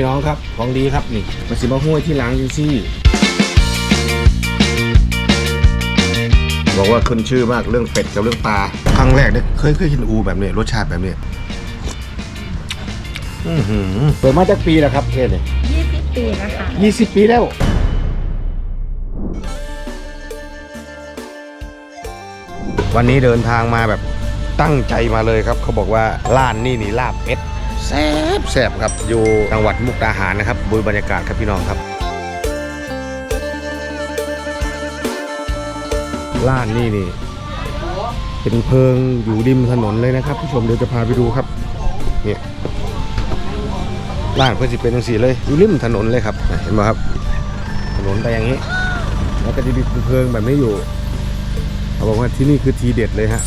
พี่น้องครับของดีครับนี่มาสิมาห้วยที่หล้างจังซี่ บอกว่าขึ้นชื่อมากเรื่องเป็ดกับเรื่องปลาครั้งแรกเนี่ยเคยเคยกินอูแบบนี้รสชาติแบบนี้อื้อหือเปิดมาจากปีแล้วครับเทศเนี่ย20ปีนะคะยี่สิบปีแล้ววันนี้เดินทางมาแบบตั้งใจมาเลยครับ เขาบอกว่าร้านนี่นี่ลาบเป็ด แซ่บแซ่บครับอยู่จังหวัดมุกดาหารนะครับดูบรรยากาศครับพี่น้องครับร้านนี่นี่เป็นเพิงอยู่ริมถนนเลยนะครับผู้ชมเดี๋ยวจะพาไปดูครับเนี่ยร้านเพื่อสิเป็นจังสีเลยอยู่ริมถนนเลยครับเห็นไหมครับ ถนนไปอย่างนี้ แล้วก็จะมีเพิงแบบนี้อยู่เขาบอกว่าที่นี่คือทีเด็ดเลยฮะ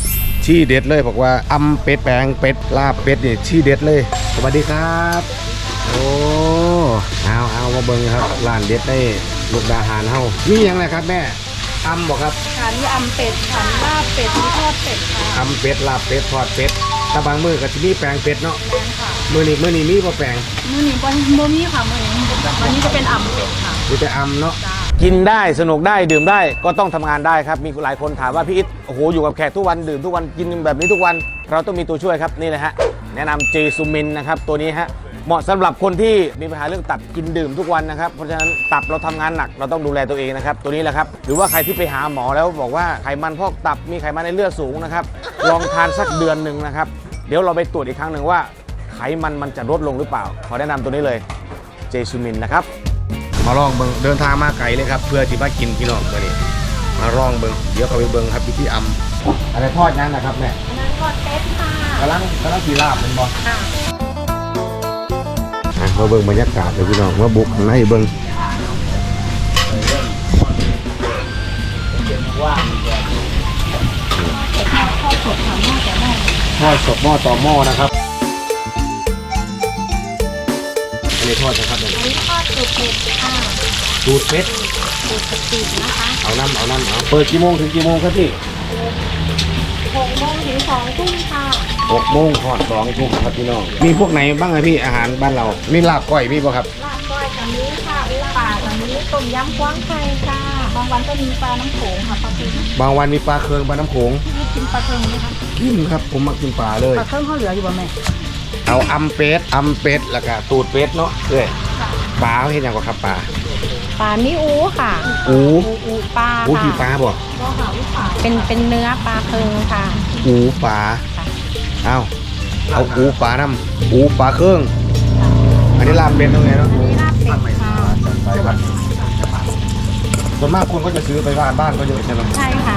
ที่เด็ดเลยบอกว่าอำเป็ดแปลงเป็ดลาบเป็ดนี่ที่เด็ดเลย สวัสดีครับ โอ้เอาเอามาเบิ่งครับร้านเด็ดได้ลูกดาหารเฮานี่ยังไงครับแม่อำบอกครับค่ะนี่อำเป็ดค่ะลาบเป็ดมีทอดเป็ดค่ะอำเป็ดลาบเป็ดทอดเป็ดถ้าบางมือก็ที่นี่แปลงเป็ดเนาะแม่นค่ะมือนี้มือนี้มีบ่แปลงมื้อนี้บ่บ่มีค่ะมื้อนี้วันนี้จะเป็นอำเป็ดค่ะมีแต่อำเนาะจ้า กินได้สนุกได้ดื่มได้ก็ต้องทำงานได้ครับ มีหลายคนถามว่าพี่อิทโอ้โหอยู่กับแขกทุกวันดื่มทุกวันกินแบบนี้ทุกวัน เราต้องมีตัวช่วยครับนี่เลยฮะแนะนำเจซูมินนะครับตัวนี้ฮะเหมาะสำหรับคนที่มีปัญหาเรื่องตับกินดื่มทุกวันนะครับ เพราะฉะนั้นตับเราทำงานหนักเราต้องดูแลตัวเองนะครับ ตัวนี้แหละครับ หรือว่าใครที่ไปหาหมอแล้วบอกว่าไขมันพอกตับมีไขมันในเลือดสูงนะครับลองทานสักเดือนหนึ่งนะครับ เดี๋ยวเราไปตรวจอีกครั้งหนึ่งว่า ไขมันมันจะลดลงหรือเปล่า ขอแนะนำตัวนี้เลยเจซูมินนะครับ มาลองเบิ่งเดินทางมาไกลเลยครับ เพื่อที่มากินพี่น้องตัวนี้มาลองเบิ่งเดี๋ยวเขาไปเบิ่งครับพี่ที่อำอะไรทอดนั้นนะครับแม่อันนั้นทอดเป็ดค่ะกำลังกำลังกีลาบเป็นบ่ค่ะอะมาเบิ่งบรรยากาศเลยพี่น้องมาบุกข้างในเบิ่งทอดสดหม้อต่อหม้อนะครับ อันนี้ทอดนะครับเนี่ยอันนี้ทอดเป็ดเป็ดค่ะดูดเป็ดเป็ดกะปินะคะเอาน้ำเอาน้ำเอาเปิดกี่โมงถึงกี่โมงครับพี่6โมงถึง2ทุ่มค่ะหกโมงทอดสองทุ่มครับพี่น้องมีพวกไหนบ้างอะพี่อาหารบ้านเรา มีลาบก้อยมีป่ะครับลาบก้อยกับนี้ค่ะลาบป่ากับนี้ต้มยำกว้างไข่ค่ะบางวันก็มีปลาน้ำโขงค่ะปลาพิมบางวันมีปลาเคืองปลาน้ำโขงนี่กินปลาเค็งไหมคะกินครับผมมากินปลาเลยปลาเค็งเขาเหลืออยู่บ่แม่ เอาอำเป็ดอำเป็ดแล้วก็ตูดเป็ดเนาะเอ้ยปลาเขาเห็นยังกว่าครับปลาปลานี่อูค่ะอูอูปลาอูค่ะกี่ปลาบ่ก็ค่ะอูปลาเป็นเป็นเนื้อปลาเค็งค่ะ อูปลาค่ะเอาเอาอูปลาน้ำอูปลาเครื่องอันนี้ลาบเป็ดตรงไหนเนาะอันนี้ลาบเป็ดค่ะไปครับส่วนมากคนก็จะซื้อไปบ้านบ้านก็เยอะใช่ไหมใช่ค่ะ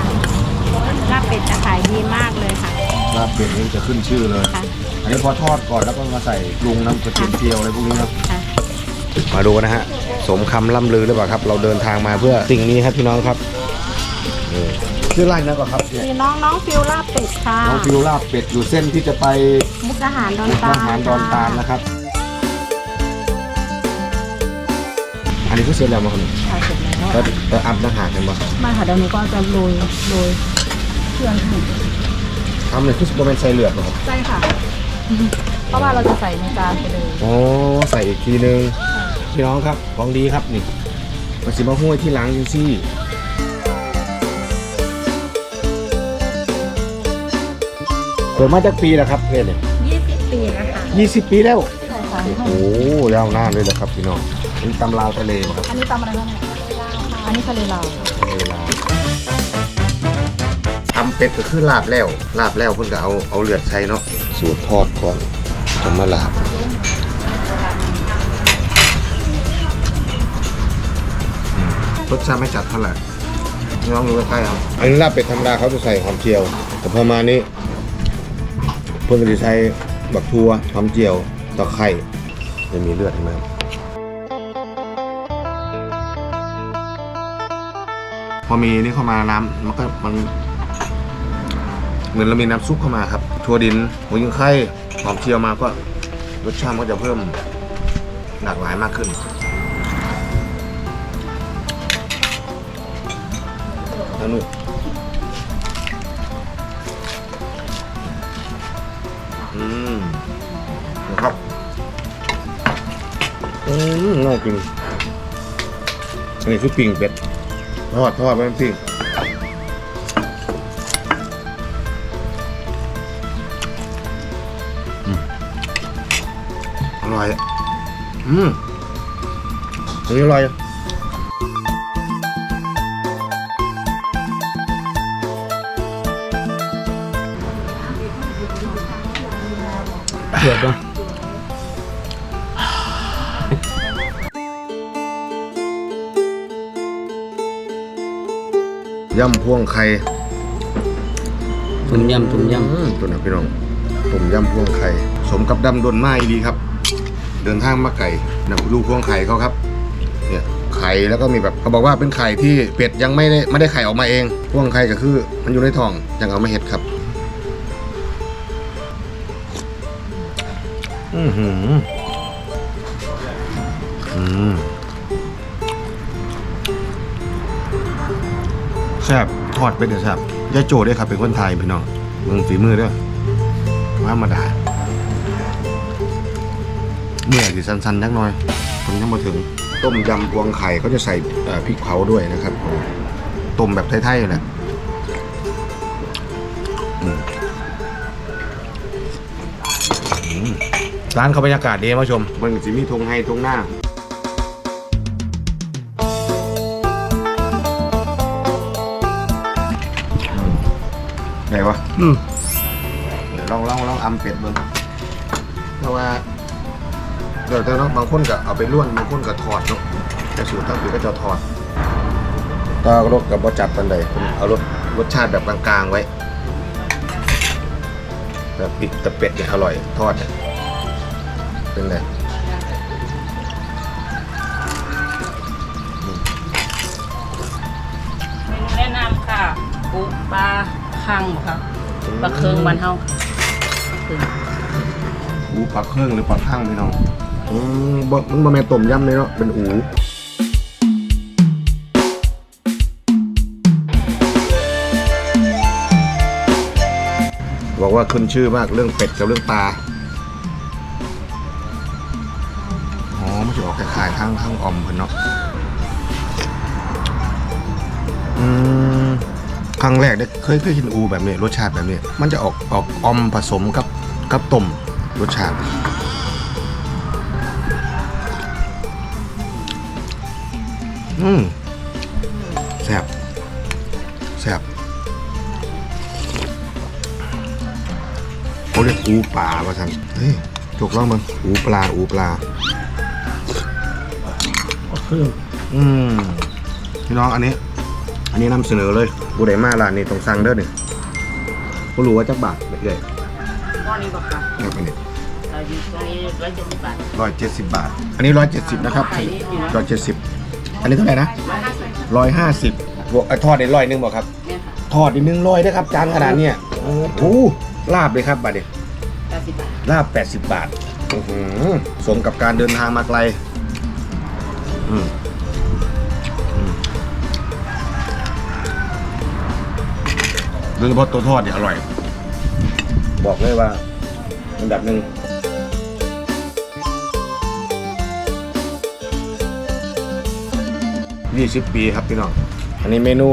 ลาบเป็ดจะขายดีมากเลยค่ะลาบเป็ดนี่จะขึ้นชื่อเลยค่ะ อันนี้พอทอดก่อนแล้วก็มาใส่ปรุงน้ำกระเทียมเจียวอะไรพวกนี้เนาะค่ะมาดูนะฮะสมคำล่ำลือหรือเปล่าครับ เราเดินทางมาเพื่อสิ่งนี้ครับพี่น้องครับนี่ชื่อร้านนะก่อนครับเนี่ยมีน้องน้องฟิวลาบเป็ดค่ะน้องฟิวลาบเป็ดอยู่เส้นที่จะไปมุกดาหารดอนมุกตาดาหารดอนตาลนะครับ อันนี้ก็เสร็จแล้วมั้งครับค่ะเสร็จแล้วแล้วแต่อัพต่างหากกันมั้งมาค่ะเดี๋ยวนี้ก็จะโรยโรยเครื่องให้ทำเลยคือโมเมนใส่เลือดเหรอครับใช่ค่ะ เพราะว่าเราจะใส่ในจานไปเลยอ๋อใส่อีกทีนึงพี่น้องครับของดีครับนี่มาสิมาห้วยที่หล้างจังซี่เปิดมาจากปีแล้วครับเพื่อนเนี่ย20ปีนะคะยี่สิบปีแล้วใช่ค่ะโอ้โหยาวนานเลยแหละครับพี่น้องนี่ตำลาวทะเลครับอันนี้ตำอะไรบ้างเนี่ยอันนี้ทะเลลาวทะเลลาวทำ เป็ดก็คือลาบแล้ว ลาบแล้วเพิ่นก็เอาเอาเลือดใส่เนาะสูตรทอดก่อนจะมาลาบอืมรสชาติไม่จัดเท่าไหร่พี่น้องดูใกล้ๆครับอันนี้ลาบเป็ดธรรมดาเขาจะใส่หอมเจียว แต่พอมานี้ เพิ่นก็จะใช้บักทัวหอมเจียวตะไคร้จะมีเลือดใช่ไหมครับพอมีนี่เข้ามาน้ำมันก็มัน เหมือนเรามีน้ำซุปเข้ามาครับถั่วดินหมูยิงไข่หอมเจียวมาก็รสชาติก็จะเพิ่มหลากหลายมากขึ้นแล้วนู่อืมนะครับอืมน่ากินอันนี้คือปิ้งเป็ดทอดทอดมันปิ้ง อืมอร่อย อืมอันนี้อร่อยเดือดป่ะยำพวงไข่ ตุ่มยำตุ่มยอืมตัวนะพี่น้อง ต้มยำพวงไข่สมกับดำดนไม้ดีครับ เดินทางมาไก่นะดูพวงไข่เขาครับเนี่ยไข่แล้วก็มีแบบเขาบอกว่าเป็นไข่ที่เป็ดยังไม่ได้ไม่ได้ไข่ออกมาเองพวงไข่ก็คือมันอยู่ในท้องยังเอามาเห็ดครับอือหืออืมแซ่บทอดเป็นเดือแซ่บยายโจด้วยครับเป็นคนไทยพี่น้องเมืองฝีมือด้วย ธรรมดาเมื่อยสิสั้นๆนักหน่อยผมยังมาถึง ต้มยำพวงไข่เขาจะใส่เอ่อพริกเผาด้วยนะครับต้มแบบไทยๆแหละอืมอืมร้านเขาบรรยากาศดีมาชมมันสิมีทงไฮทงหน้าไหนวะำอืมเดี๋ยว ลองลองลองอำเป็ดเบิ่งเพราะว่าเดี๋ยวแต่เนาะบางคนก็เอาไปล้วนบางคนก็ทอดเนาะแต่สูตรทางคือก็จะทอดตารสกับบ่จัดปันใดผมเอารสรสชาติแบบกลางๆไว้แต่ปิดแต่เป็ดเนี่ยอร่อยทอดเนี่ยเป็นไงเมนูแนะนำค่ะปูปลาคังบ่ครับปลาเคืองบ้านเฮาค่ะปลา เคืองอูปลาเครื่องหรือปลาข้างพี่น้องอืมบ่มันบ่แม่นต้มยำเลยเนาะเป็นอูบอกว่าขึ้นชื่อมากเรื่องเป็ดกับเรื่องปลาอ๋อไม่ใช่ออกคล้ายๆทั้งทั้งออมเพิ่นเนาะอืม ครั้งแรกได้เคยเคยกินอูแบบนี้รสชาติแบบนี้ มันจะออกออกออมผสมกับกับต้มรสชาติ อืมแซ่บแซ่บเขาเรียกอูปลาว่าท่านเฮ้ยจกลองมึงอูปลาอูปลาอืมพี่น้องอันนี้ อันนี้นำเสนอเลยบูไดมาร้านนี้ต้องสั่งเด้อนี่กูรู้ว่าจักบาทเรื่อยก้อนนี้บ่ครับๆครับอันนี้เราอยู่ตรงนี้ร้อยเจ็ดสิบบาทร้อยเจ็ดสิบบาท อันนี้ร้อยเจ็ดสิบนะครับไข่นี่อยู่นะร้อยเจ็ดสิบอันนี้เท่าไหร่นะร้อยห้าสิบร้อยห้าสิบบวกไอ้ทอดได้ร้อยหนึงบอกครับ เนี่ยค่ะทอดอีกหนึ่งร้อยด้วยครับจานขนาดเนี้ยโอ้โหลาบเลยครับบัดเดียแปดสิบบาทลาบ 80 บาทอื้อหือสมกับการเดินทางมาไกล อืม โดยเฉพาะตัวทอดเนี่ยอร่อย บอกเลยว่าอันดับหนึ่งยี่สิบปีครับพี่น้อง อันนี้เมนู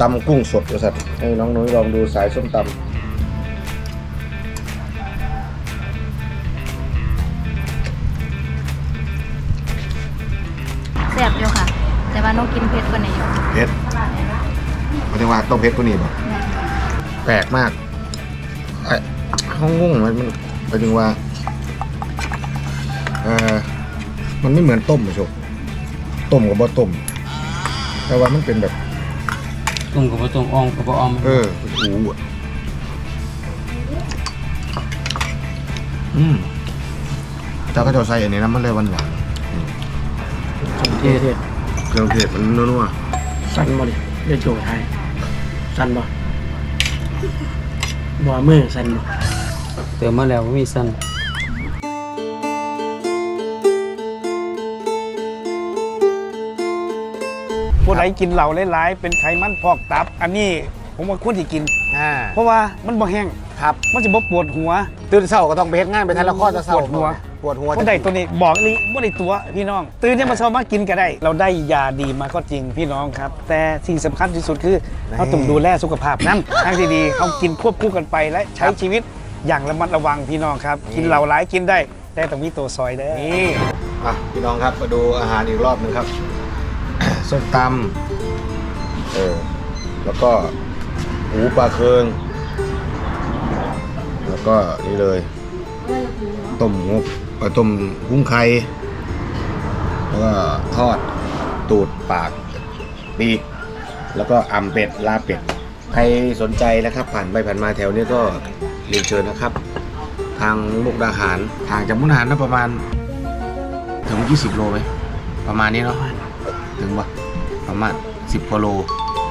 ตำกุ้งสดบริษัทให้น้องนุ้ยลองดูสายส้มตำแซ่บอยู่ค่ะ แต่ว่าน้องกินเผ็ดกว่านี้อยู่เพชรหมายถึงว่าต้องเพชรตัวนี้ป่ะ แปลกมากไอ้ห้องงงมันมันหมายถึงว่าเออมันไม่เหมือนต้มอะโชคต้มกับบ่ต้ม แต่ว่ามันเป็นแบบ ตรงกับตรงอองกับออมเออเป็นอูอะอืมเจ้าก็จะใส่อันนี้นะมันเลยหวานหวานเทศๆเครื่องเทศมันนัวสั้นบ่ดิเรียกโจทย์ไทยสั้นบ่ บ่มือสั้นบ่เติมมาแล้วมีสั้นผู้ใดกินเหล่าหลายๆเป็นไขมันพอกตับ อันนี้ผมว่าควรที่กิน อ่าเพราะว่ามันบ่แห้งครับ มันจะบ่ปวดหัว ตื่นเช้าก็ต้องไปเฮ็ดงานไปทันละครจะเช้าปวดหัว ปวดหัวคนใดตัวนี้บอกเลยว่าได้ตัวพี่น้อง ตื่นยังมาเช้ามากินก็ได้ เราได้ยาดีมาก็จริงพี่น้องครับ แต่สิ่งสำคัญที่สุดคือเราต้องดูแลสุขภาพนั้นทางที่ดีเขากินควบคู่กันไปและใช้ชีวิตอย่างระมัดระวังพี่น้องครับ กินเหล่าร้ายกินได้ แต่ต้องมีตัวซอยได้อนี่อะพี่น้องครับมาดูอาหารอีกรอบหนึงครับ ส้มตำเออแล้วก็หูปลาเคืองแล้วก็นี่เลย ต้มงบ เอ่อต้มกุ้งไข่แล้วก็ทอดตูดปากปีกแล้วก็อ่ำเป็ดลาเป็ดใครสนใจนะครับ ผ่านไปผ่านมาแถวนี้ก็เรียนเชิญนะครับ ทางมุกดาหารห่างจากมุกดาหารนะประมาณถึง 20 โลไหมประมาณนี้เนาะถึงปะประมาณ 10กว่าโล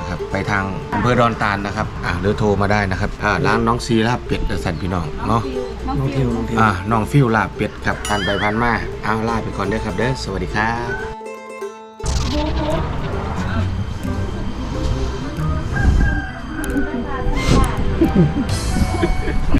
ครับไปทางอำเภอดอนตาลนะครับ อ่าหรือโทรมาได้นะครับอ่าร้านน้องซีลาบเป็ดสันพี่น้องเนาะ น้องฟิวน้องทิว อ่าน้องฟิวลาบเป็ดครับผ่านไปผ่านมาเอาลาไปก่อนเด้อครับเด้อสวัสดีครับ